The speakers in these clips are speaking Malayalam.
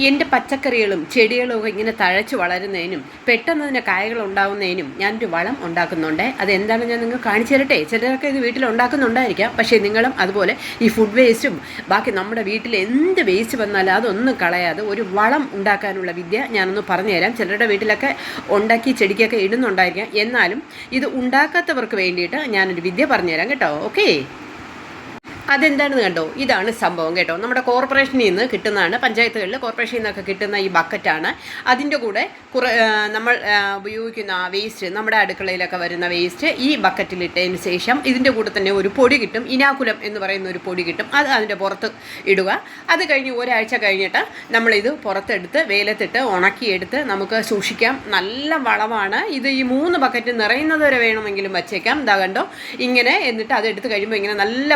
എന്റെ പച്ചക്കറികളും ചെടികളും ഒക്കെ ഇങ്ങനെ തഴച്ച് വളരുന്നതിനും പെട്ടെന്ന് അതിന്റെ കായകൾ ഉണ്ടാകുന്നതിനും ഞാനൊരു വളം ഉണ്ടാക്കുന്നുണ്ട്. അതെന്താണെന്ന് ഞാൻ നിങ്ങൾക്ക് കാണിച്ചു തരട്ടെ? ചിലരൊക്കെ ഇത് വീട്ടിൽ ഉണ്ടാക്കുന്നുണ്ടായിരിക്കാം. പക്ഷേ നിങ്ങളും അതുപോലെ ഈ ഫുഡ് വേസ്റ്റും ബാക്കി നമ്മുടെ വീട്ടിൽ എന്ത് വേസ്റ്റ് വന്നാലും അതൊന്നും കളയാതെ ഒരു വളം ഉണ്ടാക്കാനുള്ള വിദ്യ ഞാനൊന്ന് പറഞ്ഞുതരാം. ചിലരുടെ വീട്ടിലൊക്കെ ഉണ്ടാക്കി ചെടിക്കൊക്കെ ഇടുന്നുണ്ടായിരിക്കാം. എന്നാലും ഇത് ഉണ്ടാക്കാത്തവർക്ക് വേണ്ടിയിട്ട് ഞാനൊരു വിദ്യ പറഞ്ഞുതരാം കേട്ടോ. ഓക്കേ അതെന്താണെന്ന് കണ്ടോ? ഇതാണ് സംഭവം കേട്ടോ. നമ്മുടെ കോർപ്പറേഷനിൽ നിന്ന് കിട്ടുന്നതാണ് പഞ്ചായത്തുകളിൽ കോർപ്പറേഷനിൽ നിന്നൊക്കെ കിട്ടുന്ന ഈ ബക്കറ്റാണ്. അതിന്റെ കൂടെ നമ്മൾ ഉപയോഗിക്കുന്ന ആ വേസ്റ്റ് നമ്മുടെ അടുക്കളയിലൊക്കെ വരുന്ന വേസ്റ്റ് ഈ ബക്കറ്റിലിട്ടതിന് ശേഷം ഇതിന്റെ കൂടെ തന്നെ ഒരു പൊടി കിട്ടും. ഇനാക്കുലം എന്ന് പറയുന്ന ഒരു പൊടി കിട്ടും. അത് അതിന്റെ പുറത്ത് ഇടുക. അത് കഴിഞ്ഞ് ഒരാഴ്ച കഴിഞ്ഞിട്ട് നമ്മളിത് പുറത്തെടുത്ത് വെയിലത്തിട്ട് ഉണക്കിയെടുത്ത് നമുക്ക് സൂക്ഷിക്കാം. നല്ല വളമാണ്. ഇത് ഈ മൂന്ന് ബക്കറ്റ് നിറയുന്നത് വരെ വേണമെങ്കിലും വച്ചേക്കാം. ഇതാ കണ്ടോ? ഇങ്ങനെ എന്നിട്ട് അത് എടുത്ത് കഴിയുമ്പോൾ ഇങ്ങനെ നല്ല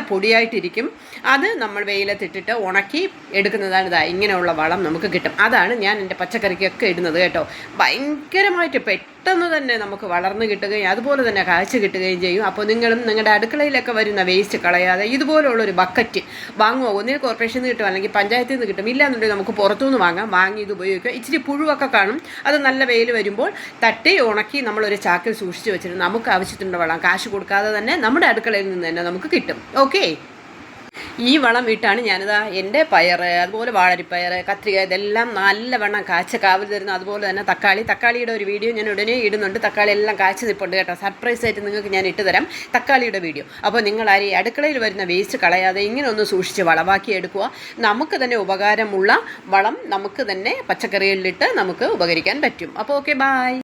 പൊടിയായിട്ടിരിക്കും അത് നമ്മൾ വെയിലത്തിട്ടിട്ട് ഉണക്കി എടുക്കുന്നതാണ് ഇതാ ഇങ്ങനെയുള്ള വളം നമുക്ക് കിട്ടും. അതാണ് ഞാൻ എന്റെ പച്ചക്കറിക്കൊക്കെ ഇടുന്നത് കേട്ടോ. ഭയങ്കരമായിട്ട് പെട്ടെന്ന് തന്നെ നമുക്ക് വളർന്നു കിട്ടുകയും അതുപോലെ തന്നെ കാഴ്ച കിട്ടുകയും ചെയ്യും. അപ്പോൾ നിങ്ങളും നിങ്ങളുടെ അടുക്കളയിലൊക്കെ വരുന്ന വേസ്റ്റ് കളയാതെ ഇതുപോലുള്ളൊരു ബക്കറ്റ് വാങ്ങുമോ ഒന്നിൽ കോർപ്പറേഷനിൽ നിന്ന് കിട്ടും അല്ലെങ്കിൽ പഞ്ചായത്തിൽ നിന്ന് കിട്ടും. ഇല്ലാന്നുണ്ടെങ്കിൽ നമുക്ക് പുറത്തുനിന്ന് വാങ്ങാം. വാങ്ങി ഇത് ഉപയോഗിക്കുക ഇച്ചിരി പുഴുവൊക്കെ കാണും. അത് നല്ല വെയിൽ വരുമ്പോൾ തട്ടി ഉണക്കി നമ്മളൊരു ചാക്കിൽ സൂക്ഷിച്ച് വെച്ചിട്ട് നമുക്ക് ആവശ്യത്തിനുള്ള വളം കാശ് കൊടുക്കാതെ തന്നെ നമ്മുടെ അടുക്കളയിൽ നിന്ന് തന്നെ നമുക്ക് കിട്ടും. ഓക്കേ ഈ വളം ഇട്ടാണ് ഞാനിതാ എന്റെ പയർ അതുപോലെ വാഴരിപ്പയർ കത്രിക ഇതെല്ലാം നല്ലവണ്ണം കാച്ച കാവൽ തരുന്നു. അതുപോലെ തന്നെ തക്കാളി. തക്കാളിയുടെ ഒരു വീഡിയോ ഞാൻ ഉടനെ ഇടുന്നുണ്ട്. തക്കാളി എല്ലാം കാച്ചു നിൽപ്പുണ്ട് കേട്ടോ. സർപ്രൈസ് ആയിട്ട് നിങ്ങൾക്ക് ഞാൻ ഇട്ട് തരാം തക്കാളിയുടെ വീഡിയോ. അപ്പോൾ നിങ്ങൾ ആ അടുക്കളയിൽ വരുന്ന വേസ്റ്റ് കളയാതെ ഇങ്ങനെ ഒന്ന് സൂക്ഷിച്ച് വളമാക്കി എടുക്കുക. നമുക്ക് തന്നെ ഉപകാരമുള്ള വളം നമുക്ക് തന്നെ പച്ചക്കറികളിലിട്ട് നമുക്ക് ഉപകരിക്കാൻ പറ്റും. അപ്പോൾ ഓക്കെ ബായ്